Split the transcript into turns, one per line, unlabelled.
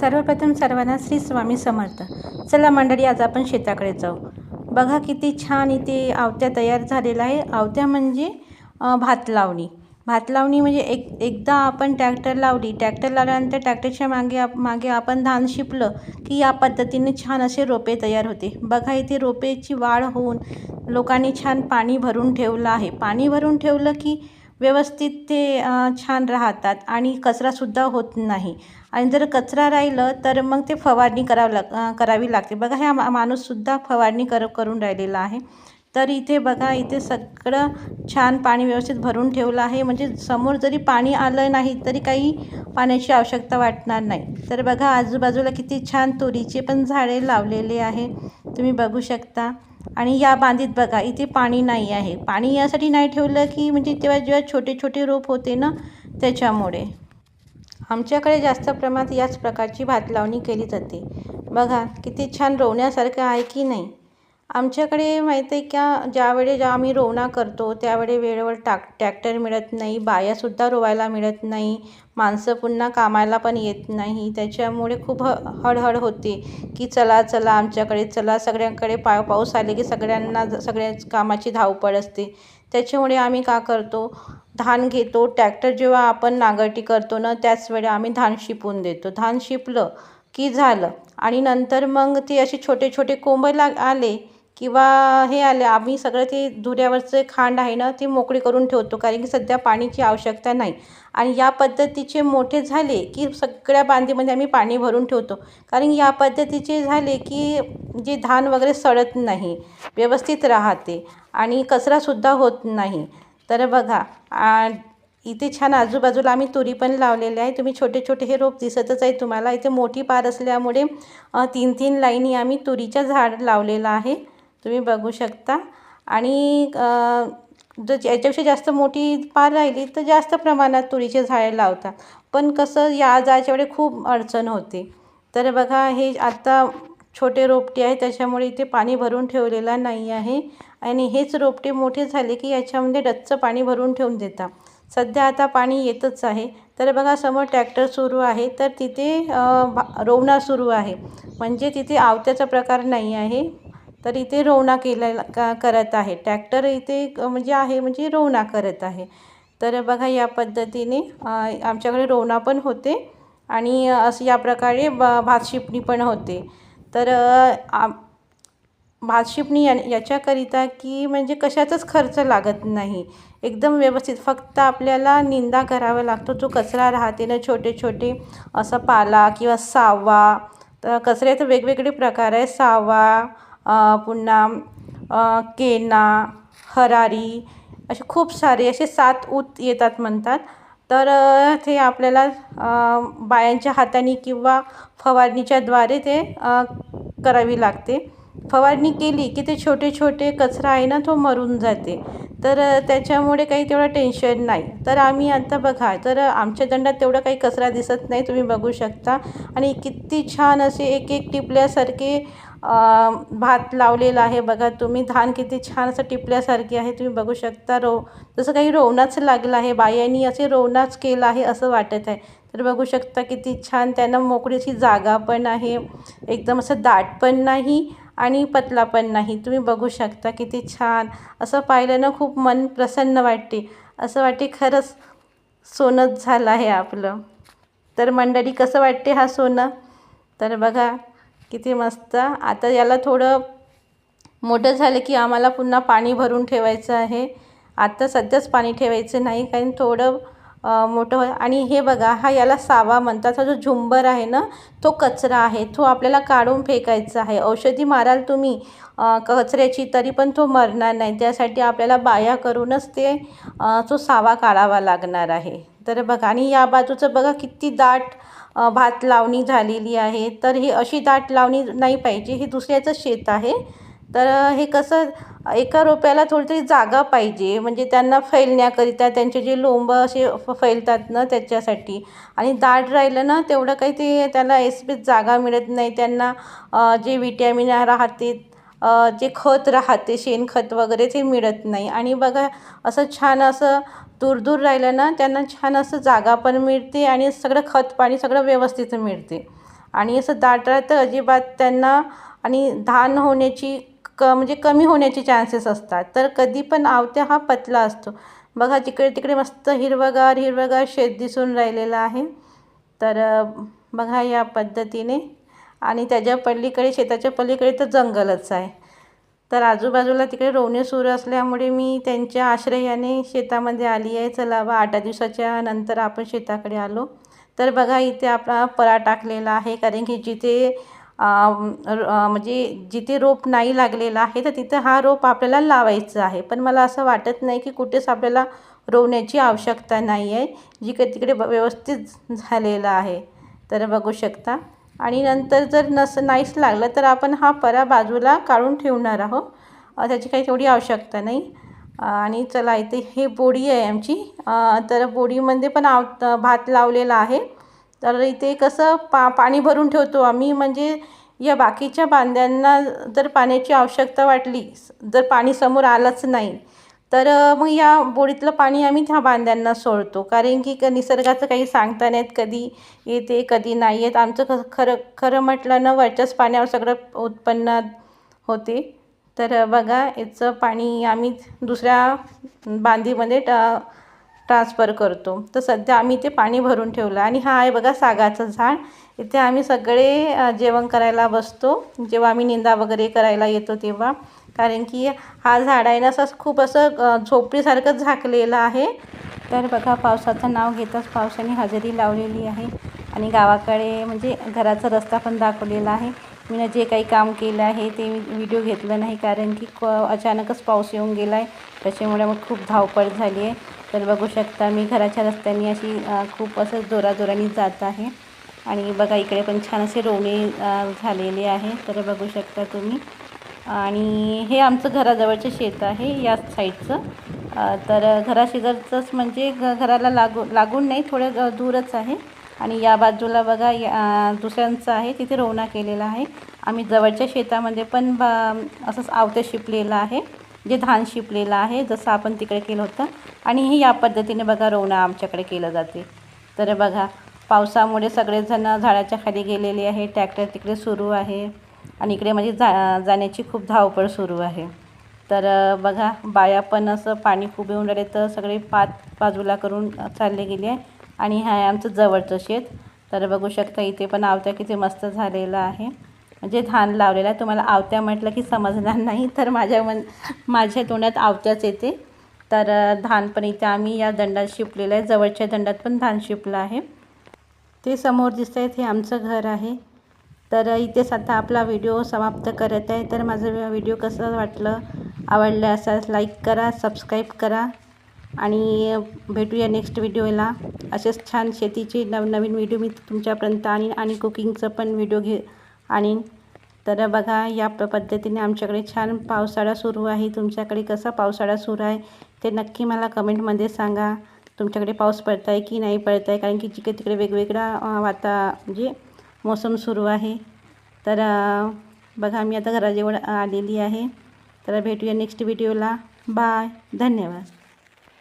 सर्वप्रथम सर्वांना श्री स्वामी समर्थ. चला मंडळी आज आपण शेताकडे जाऊ. बघा किती छान इथे आवत्या तयार झालेला आहे. आवत्या म्हणजे भात लावणी. भात लावणी म्हणजे एक एकदा आपण ट्रॅक्टर लावली ट्रॅक्टर लावल्यानंतर ट्रॅक्टरच्या मागे आप मागे आपण धान शिपलं की या पद्धतीने छान असे रोपे तयार होते. बघा इथे रोपेची वाढ होऊन लोकांनी छान पाणी भरून ठेवलं आहे. पाणी भरून ठेवलं की व्यवस्थित ते छान राहतात आणि कचरासुद्धा होत नाही. आणि जर कचरा राहिलं तर मग ते फवारणी करावं लाग करावी लागते. बघा ह्या मा माणूससुद्धा फवारणी कर करून राहिलेला आहे. तर इथे बघा इथे सगळं छान पाणी व्यवस्थित भरून ठेवलं आहे. म्हणजे समोर जरी पाणी आलं नाही तरी काही पाण्याची आवश्यकता वाटणार नाही. तर बघा आजूबाजूला किती छान तुरीचे पण झाडे लावलेले आहे. तुम्ही बघू शकता. आणि या बांधीत बघा इथे पाणी नाही आहे. पाणी यासाठी नाही ठेवलं की म्हणजे तेव्हा जेव्हा छोटे छोटे रोप होते ना त्याच्यामुळे. आमच्याकडे जास्त प्रमाणात याच प्रकारची भात लावणी केली जाते. बघा किती छान रोवण्यासारखं आहे की नाही? आमच्याकडे माहीत आहे का ज्यावेळी ज्या आम्ही रोवणा करतो त्यावेळी वेळेवर टाक टॅक्टर मिळत नाही बायासुद्धा रोवायला मिळत नाही माणसं पुन्हा कामाला पण येत नाही. त्याच्यामुळे खूप ह हळहळ होते की चला चला आमच्याकडे चला सगळ्यांकडे पा पाऊस आले की सगळ्यांना सगळ्याच कामाची धावपळ असते. त्याच्यामुळे आम्ही का करतो धान घेतो टॅक्टर जेव्हा आपण नांगरटी करतो ना त्याच वेळी आम्ही धान शिपून देतो. धान शिपलं की झालं आणि नंतर मग ते असे छोटे छोटे कोंब लाग आले किंवा हे आले आम्ही सगळं ते धुऱ्यावरचे खांड आहे ना ते मोकळे करून ठेवतो कारण की सध्या पाण्याची आवश्यकता नाही. आणि या पद्धतीचे मोठे झाले की सगळ्या बांधीमध्ये आम्ही पाणी भरून ठेवतो. कारण या पद्धतीचे झाले की जे धान वगैरे सडत नाही व्यवस्थित राहते आणि कचरासुद्धा होत नाही. तर बघा इथे छान आजूबाजूला आम्ही तुरी पण लावलेले आहे. तुम्ही छोटे छोटे हे रोप दिसतच आहे तुम्हाला. इथे मोठी पार असल्यामुळे तीन तीन लाईनी आम्ही तुरीच्या झाड लावलेलं आहे. तुम्ही बघू शकता. आणि जर याच्यापेक्षा जास्त मोठी पार राहिली तर जास्त प्रमाणात तुरीचे झाडे लावतात. पण कसं या जायच्या वेळे खूप अडचण होते. तर बघा हे आत्ता छोटे रोपटे आहे त्याच्यामुळे इथे पाणी भरून ठेवलेलं नाही आहे. आणि हेच रोपटे मोठे झाले की याच्यामध्ये डच्चं पाणी भरून ठेवून देतात. सध्या आता पाणी येतच आहे. तर बघा समोर ट्रॅक्टर सुरू आहे. तर तिथे अ, रोवणा सुरू आहे. म्हणजे तिथे आवत्याचा प्रकार नाही आहे. तर इथे रोवणा केलेला का करत आहे. ट्रॅक्टर इथे म्हणजे आहे म्हणजे रोवणा करत आहे. तर बघा या पद्धतीने आमच्याकडे रोवणा पण होते आणि असं या प्रकारे ब भात शिपणी पण होते. तर आम भात शिपणी या याच्याकरिता की म्हणजे कशाचाच खर्च लागत नाही. एकदम व्यवस्थित फक्त आपल्याला निंदा करावा लागतो. जो कचरा राहते ना छोटे छोटे असं पाला किंवा सावा तर कचऱ्याचे वेगवेगळे प्रकार आहे सावा पुन्हा केना हरारी असे खूप सारे असे सात ऊत येतात म्हणतात. तर ते आपल्याला बायांच्या हाताने किंवा फवारणीच्याद्वारे ते करावी लागते. फवारणी केली की ते छोटे छोटे कचरा आहे ना तो मरून जाते. तर त्याच्यामुळे काही तेवढं टेन्शन नाही. तर आम्ही आता बघा तर आमच्या दंडात तेवढं काही कचरा दिसत नाही तुम्ही बघू शकता. आणि किती छान असे एक एक टिपल्यासारखे भात लावलेला आहे बघा तुम्ही. धान किती छान असं टिपल्यासारखे आहे तुम्ही बघू शकता. रो जसं काही रोवणाच लागलं आहे बायांनी असे रोवणाच केलं आहे असं वाटत आहे. तर बघू शकता किती छान त्यांना मोकळी अशी जागा पण आहे. एकदम असं दाट पण नाही. आणि पतला पण नाही. तुम्ही बघू शकता किती छान. असं पाहिलं ना खूप मन प्रसन्न वाटते. असं वाटते खरंच सोनंच झालं आहे आपलं. तर मंडळी कसं वाटते हा सोनं? तर बघा किती मस्त. आता याला थोडं मोठं झालं की आम्हाला पुन्हा पाणी भरून ठेवायचं आहे. आता सध्याच पाणी ठेवायचं नाही कारण थोडं मोठं हो आणि हे बघा हा याला सावा म्हणतात. हा जो झुंबर आहे ना तो कचरा आहे. तो आपल्याला काढून फेकायचा आहे. औषधी माराल तुम्ही कचऱ्याची तरी पण तो मरणार नाही. त्यासाठी आपल्याला बाया करूनच ते तो सावा काढावा लागणार आहे. तर बघा आणि या बाजूचं बघा किती दाट भात लावणी झालेली आहे. तर ही अशी दाट लावणी नाही पाहिजे. हे दुसऱ्याचं शेत आहे. तर हे कसं एका रोप्याला थोडी जागा पाहिजे. म्हणजे त्यांना फैलण्याकरिता त्यांचे जे लोंब असे फैलतात ना त्याच्यासाठी. आणि दाट राहिलं ना तेवढं काही ते त्याला एसपीत जागा मिळत नाही. त्यांना जे विटॅमिन राहते जे खत राहते शेणखत वगैरे ते मिळत नाही. आणि बघा असं छान असं दूर दूर राहिलं ना त्यांना छान असं जागा पण मिळते आणि सगळं खत पाणी सगळं व्यवस्थित मिळते. आणि असं दाट राहतं अजिबात त्यांना आणि धान होण्याची क म्हणजे कमी होण्याचे चान्सेस असतात. तर कधी पण आवत्या हा पतला असतो. बघा तिकडे तिकडे मस्त हिरवंगार हिरवगार शेत दिसून राहिलेलं आहे. तर बघा या पद्धतीने. आणि त्याच्या पलीकडे शेताच्या पलीकडे तर जंगलच आहे. तर आजूबाजूला तिकडे रोवणे सुरू असल्यामुळे मी त्यांच्या आश्रयाने शेतामध्ये आली आहे. चला बा आठ दिवसाच्या नंतर आपण शेताकडे आलो. तर बघा इथे आपला परा टाकलेला आहे. कारण की जिथे म्हणजे जिथे रोप नाही लागलेला आहे तर तिथं हा रोप आपल्याला लावायचा आहे. पण मला असं वाटत नाही की कुठेच आपल्याला रोवण्याची आवश्यकता नाही आहे. जिकडे तिकडे व्यवस्थित झालेलं आहे. तर बघू शकता. आणि नंतर जर नस नाहीच लागलं तर आपण हा परा बाजूला काढून ठेवणार आहोत. त्याची काही तेवढी आवश्यकता नाही. आणि चला इथे हे बोडी आहे आमची. तर बोडीमध्ये पण आव भात लावलेला आहे. तर इथे कसं पा पाणी भरून ठेवतो आम्ही. म्हणजे या बाकीच्या बांध्यांना जर पाण्याची आवश्यकता वाटली जर पाणी समोर आलंच नाही तर मग या बोडीतलं पाणी आम्ही त्या बांध्यांना सोडतो. कारण की क निसर्गाचं काही सांगता नाहीत कधी येते कधी नाही येत. आमचं ख खरं खरं म्हटलं ना वरच्याच पाण्यावर सगळं उत्पन्न होते. तर बघा याचं पाणी आम्ही दुसऱ्या बांधीमध्ये ट ट्रान्सफर करतो. तर सध्या आम्ही इथे पाणी भरून ठेवलं आणि हा आहे बघा सागाचं झाड. इथे आम्ही सगळे जेवण करायला बसतो. जेव्हा आम्ही निंदा वगैरे करायला येतो तेव्हा. कारण की हा झाड आहे ना असं खूप असं झोपडीसारखं झाकलेलं आहे. तर बघा पावसाचं नाव घेताच पावसाने हजेरी लावलेली आहे. आणि गावाकडे म्हणजे घराचा रस्ता पण दाखवलेला आहे. मी जे काही काम केलं आहे ते व्हिडिओ घेतलं नाही. कारण की क अचानकच पाऊस येऊन गेला आहे त्याच्यामुळे मग खूप धावपळ झाली आहे. तर बघू शकता मी घराच्या रस्त्याने अशी खूप असं जोराजोराने जात आहे. आणि बघा इकडे पण छान असे रोवणे झालेले आहे. तर बघू शकता तुम्ही. आणि हे आमचं घराजवळचं शेत आहे या साईडचं. तर घराशेजारचंच म्हणजे घ घराला लागू लागून नाही थोडं दूरच आहे. आणि या बाजूला बघा या दुसऱ्यांचं आहे तिथे रोवणा केलेला आहे. आम्ही जवळच्या शेतामध्ये पण बा असंच आवतं शिपलेलं आहे. जे धान शिपलेलं आहे जसं आपण तिकडे केलं होतं. आणि हे या पद्धतीने बघा रोवणं आमच्याकडे केलं जाते. तर बघा पावसामुळे सगळेजण झाडाच्या खाली गेलेले आहे ट्रॅक्टर तिकडे सुरू आहे. आणि इकडे म्हणजे जा जाण्याची खूप धावपळ सुरू आहे. तर बघा बाया पण असं पाणी खूप येऊन राहिले तर सगळे पात बाजूला करून चालले गेले आहे. आणि हा आमचं जवळचं शेत. तर बघू शकता इथे पण आवत्या किती मस्त झालेलं आहे. म्हणजे धान लावलेलं आहे तुम्हाला आवत्या म्हटलं की समजणार नाही तर माझ्या मन माझ्या तोंडात आवत्याच येते. तर धान पण इथे आम्ही या दंडात शिपलेलं आहे जवळच्या दंडात पण धान शिपलं आहे. ते समोर दिसत आहेत हे आमचं घर आहे. तर इथेच आता आपला व्हिडिओ समाप्त करत आहे. तर माझं व्हिडिओ कसं वाटलं आवडलं असं लाईक करा सबस्क्राईब करा. आणि भेटूया नेक्स्ट व्हिडिओला. असेच छान शेतीचे नवनवीन व्हिडिओ मी तुमच्यापर्यंत आणीन आणि कुकिंगचं पण व्हिडिओ घे आणि तर बघा या पद्धतीने आमच्याकडे छान पावसाळा सुरू आहे. तुमच्याकडे कसा पावसाळा सुरू आहे ते नक्की मला कमेंटमध्ये सांगा. तुमच्याकडे पाऊस पडत आहे की नाही पडत आहे कारण की जिकडे तिकडे वेगवेगळा वाता म्हणजे मोसम सुरू आहे. तर बघा मी आता घराजवळ आलेली आहे. तर भेटूया नेक्स्ट व्हिडिओला बाय धन्यवाद.